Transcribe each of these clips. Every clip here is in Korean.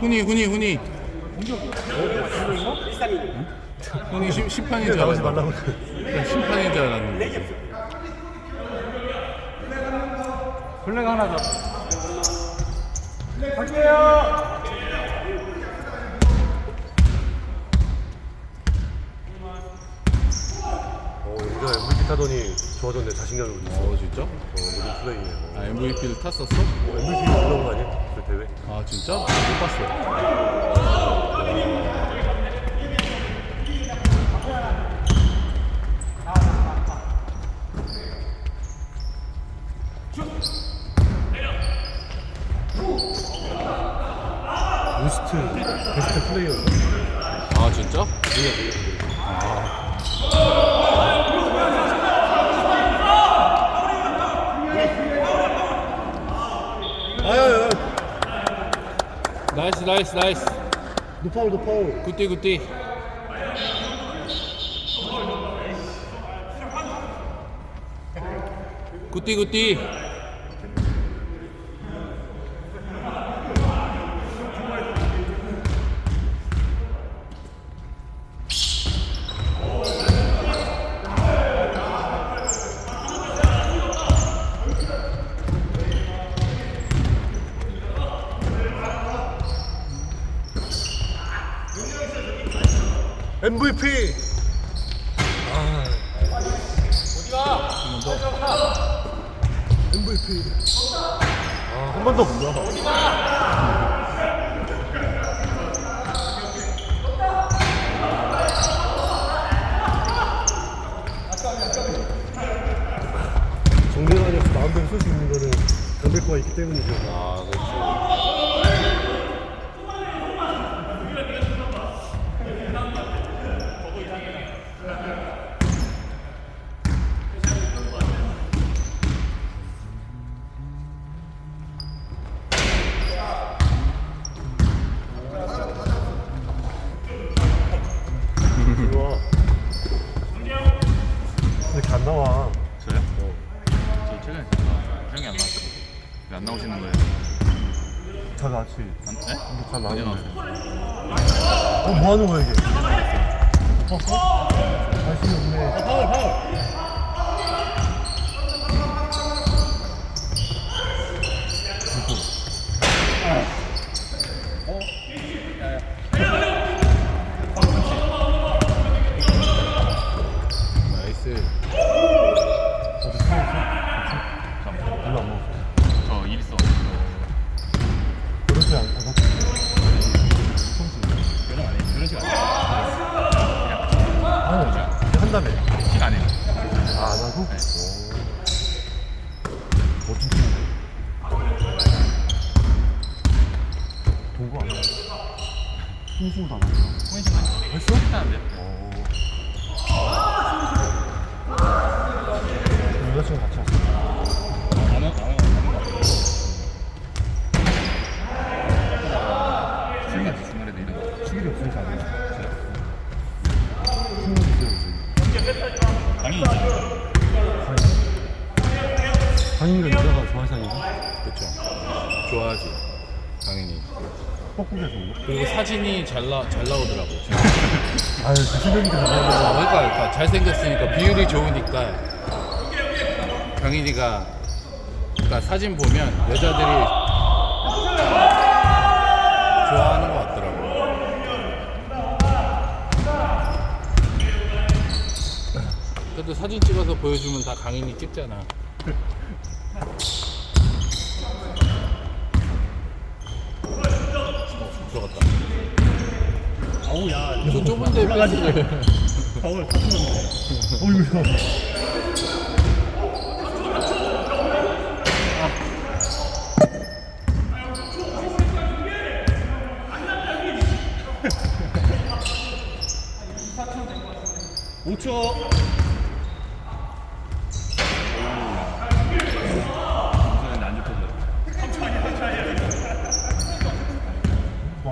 훈이 훈이 훈이 훈이 심, 심판인 줄 말라고. 심판인 줄 알았는데 블랙 하나 더. 갈게요. 어, 우리가 MVP 타더니 좋아졌네. 자신감이 있어. 어 진짜? 어, 모든 플레이에. 아 MVP를 탔었어? 어, MVP 그런 거 아니야? 그 대회? 아 진짜? 못 봤어 로스트 베스트 플레이어. 아 진짜? 아야야. 나이스 나이스 나이스. 노파울 노파울. 굿띠 굿띠 굿띠 굿띠 MVP. 아. MVP. 아, 한번더 몰라. 아니어서 마음대로 쓸 수 있는 거는 담배과가 있기 때문이죠. 아 그렇지 좋아. 왜 이렇게 안 나와? 저요? 저 최근에 형이 안 나왔어요. 왜 안 나오시는 거예요? 다 같이. 안, 네? 다 언제 나오네. 나왔어요? 어, 뭐 하는 거야, 이게? 어? 관심이 없네. 파울, 파울. 나이스 어디 파울 있어? 별로 안 먹었어. 저일 있어. 그렇지 않, 안 갔지. 그런 거 아니에요? 그런 시간 아니에요? 아니, 이제 안 해요. 아, 안 하고? 네. 오. 멋진 팀인데? 동거 아니야? 홍수도 안 하잖아. 포인트만 했어? 했다는데요? 오. 여자친구 같이 왔어. 안 와, 안 와, 안 와. 수영이한테 주말에도 이런 거. 시길이 없으니까 안 해. 신경 쓰여야지. 강의 있잖 아요. 강인이가 여자가 좋아하는 사람인가? 그쵸 좋아하지 당연히 뻐꾸기에서 온 거? 그리고 사진이 잘, 나, 잘 나오더라고 아유, 자신감이니까 아, 잘하는 그러니까, 그러니까 잘생겼으니까 비율이 좋으니까 강인이가 그러니까 사진 보면 여자들이 좋아하는 것 같더라고. 그래도 사진 찍어서 보여주면 다 강인이 찍잖아. 어, 들어갔다. 어우 야. 저 좁은데 패스를. 파울 다 쳤는데. 어이구야. 오초 수영이한테 안 좋거든요.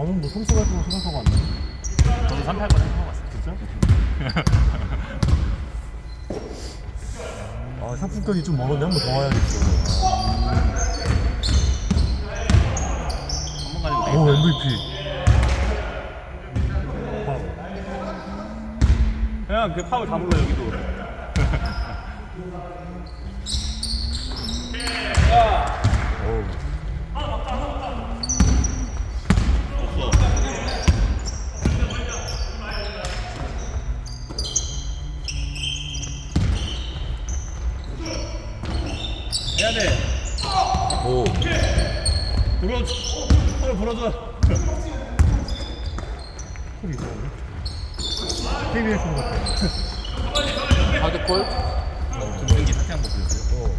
나는 뭐 성공할 거라고 생각하고 왔네. 저도 3패할 거 생각해봤어요. 진짜? 아 상품권이 좀 멀었네 한 번 더 와야겠어 한번 가지고. 오 MVP 그냥 그 파울 다 불러 여기도. 오 없어. 해야 돼. 오 불어줘. 파울 불어줘. 콜이 있었는데 KBS 것 같아 하드콜? 경기 사퇴한 거 보셨어요?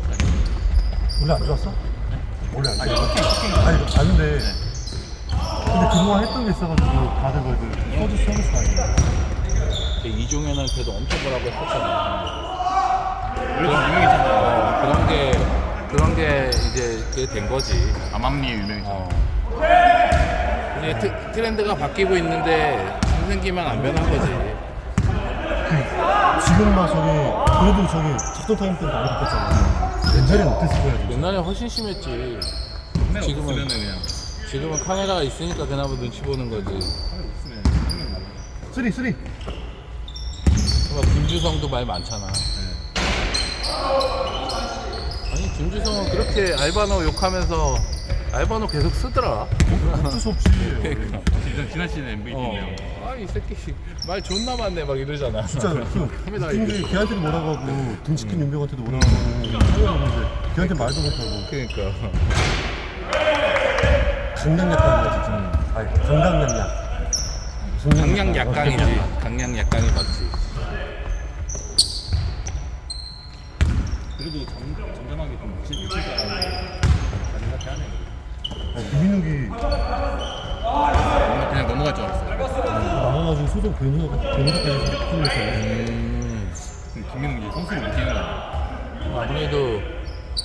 원래 안 좋았어? 원래 안 좋았어? 아니 아는데 근데 그동안 했던 게 있어가지고 다들 그 서주 서비스 아니야 이종현한테도 엄청 뭐라고 했었잖아. 원래 좀 유명했잖아요. 어, 그런 게 그런 게 이제 그게 된 거지. 암암리에 유명했잖아요. 어. 이제 트, 트렌드가 바뀌고 있는데 생기만 안 변한 거지. 지금 막 저기 그래도 저기 작전 타임 때는 많이 바꿨잖아 옛날에 못했을 거야 진짜. 옛날에 훨씬 심했지. 지금은- 지금은 카메라가 있으니까 그나마 눈치 보는 거지. 생각나. 쓰리 쓰리 막 김주성도 말 많잖아. 아니 김주성은 그렇게 알바노 욕하면서 알바노 계속 쓰더라. 어쩔 수 없지 그러니까. 지난 지난 시즌 MVP네요. 어. 아이 새끼 말 존나 많네 막 이러잖아. 진짜 그 카메라 이거. 걔한테도 뭐라고 하고 등치킨 윤병한테도 뭐라고 하고 상관없는데 걔한테 말도 못하고 그러니까. 강량약강이야 진짜 아니 강강약약 강량 약강이지. 강량 약강이 맞지. 그래도 점, 점점하게 좀 묻힐 묻힐 줄 알았는데 다른 같아 하네. 김민욱이 그냥 넘어갈 줄 알았어요. 나와가지고 소송 변호사가 변호사까지 음. 근데 김민웅 이제 선수를 못 뛰는 거 아니에요? 아무래도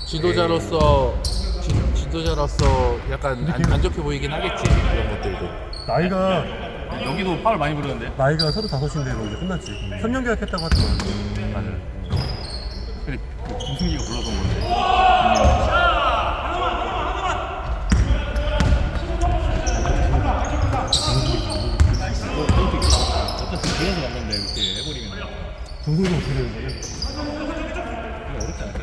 지도자로서 지, 지도자로서 약간 안, 안 좋게 보이긴 하겠지 그런 것들도. 나이가 여기도 파울 많이 부르는데. 나이가 서른 다섯인데로 이제 끝났지 3년 계약했다고 하더만 맞아요. 근데 그 김승기가 불러서 온 건데. 김민웅. 어차피 길어서 갔는데 이렇게 해버리면 정성이 어떻게 되는 거냐 그게 어렵지 않을까?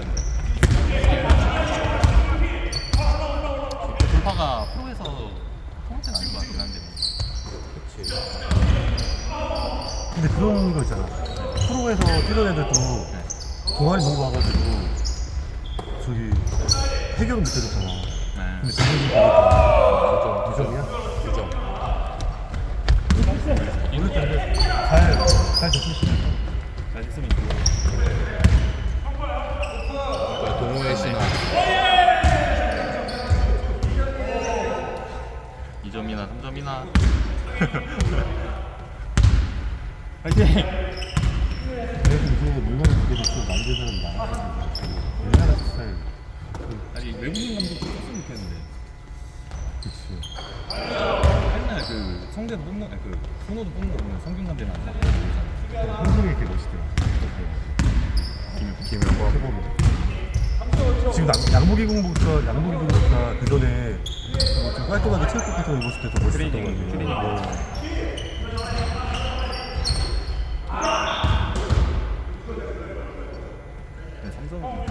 돌파가 프로에서 첫 번째는 아닌 것 같긴 한데. 그렇지. 근데 그런 거 있잖아 프로에서 뛰던 애들도 동아리 농구 와가지고 저기 해결을 못 해줬잖아 네. 근데. 모르겠는데 잘잘 됐을 수 있어 잘 됐으면 좋겠어. 그러니까 동호회 신화. 2점이나 3점이나. 파이팅! 그래도 이제 물건을 두개 놓고 만든 사람 나야 우리나라 스타일 아니 외국인 감독도 썼으면 좋겠는데. 그치 맨날 그 성대도 뽑는 아니 그 손호도 뽑는 거 보면 성균 감독만 안 나오고 홍성이 이렇게 멋있더라 김영범. 최고로 지금 양- 양복이 공복과 양복이 공복과 그 전에 좀 깔끔하게 체육복 같은 거 입었을 때더 멋있었던 트레이닝. 같아요 근데 삼성은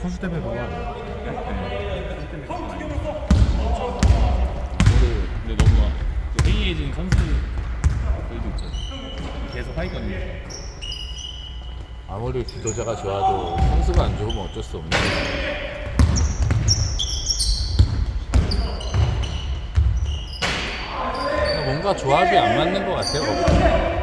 선수 때문에 그런 거 아니야? 근데 너무 그 해이해진 선수 들도 있죠. 계속 하이건이 아무리 지도자가 좋아도 선수가 안 좋으면 어쩔 수 없는. 뭔가 조합이 안 맞는 것 같아요.